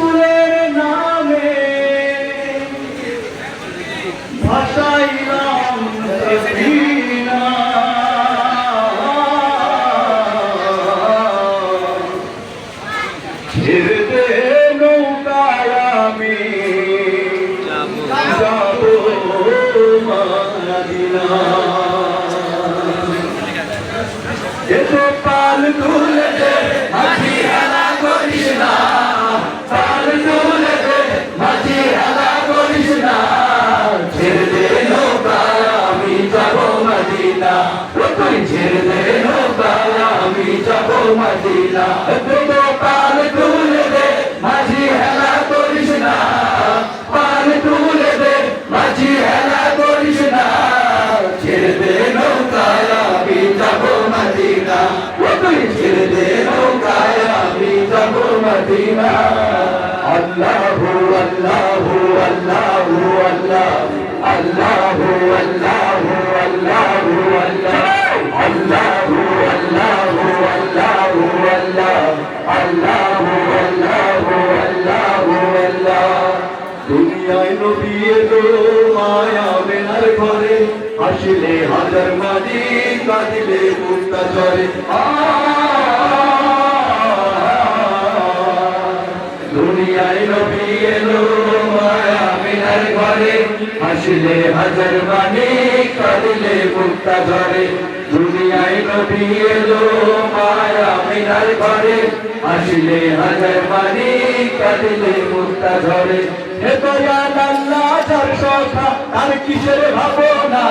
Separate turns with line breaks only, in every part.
রসুলের নামে। ভাসাইলাম সফিনা ছেড়ে দে নৌকায় আমি। যাব মাদিনা। এসো পাল তুলে মদিনা তো পাল তুলে দে, মাঝি হেলা করিস না। পাল তুলে দে, মাঝি হেলা করিস না। ছেড়ে দে নৌকায় আমি যাব মদিনা। ও তুই ছেড়ে দে নৌকায় আমি যাব মদিনা। আল্লাহু দুনিয়ায় তো মায়া বেনার ঘরে আসলে হাজার মাঝি কাঁদিলে মুক্তা চরে দুনিয়ায় আসলে হাজার মানি কাঁদিলে মুক্তা ঝরে। দুনিয়ায় নবী এলো মায়া মেনার ঘরে। আসলে হাজার মানি কাঁদিলে মুক্তা ঝরে। হে দয়াল আল্লাহ, যার সখা তার কিসের ভাবনা?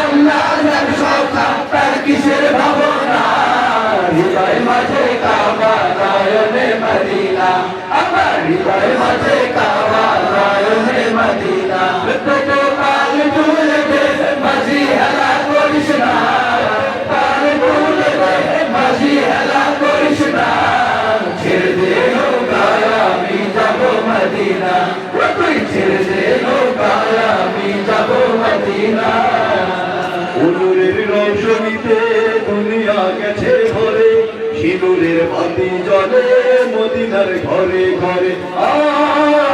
আল্লাহ যার সখা তার কিসের ভাবনা? হৃদয় মাঝে কাবা, নয়নে মদিনা। আমার হৃদয় মাঝে কাবা সিঁদুরের বাতি জলে মদিনার ঘরে ঘরে। উনুরের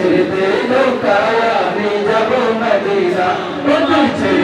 ছেড়ে দে নৌকায় আমি যাব মদিনা। ও ছেড়ে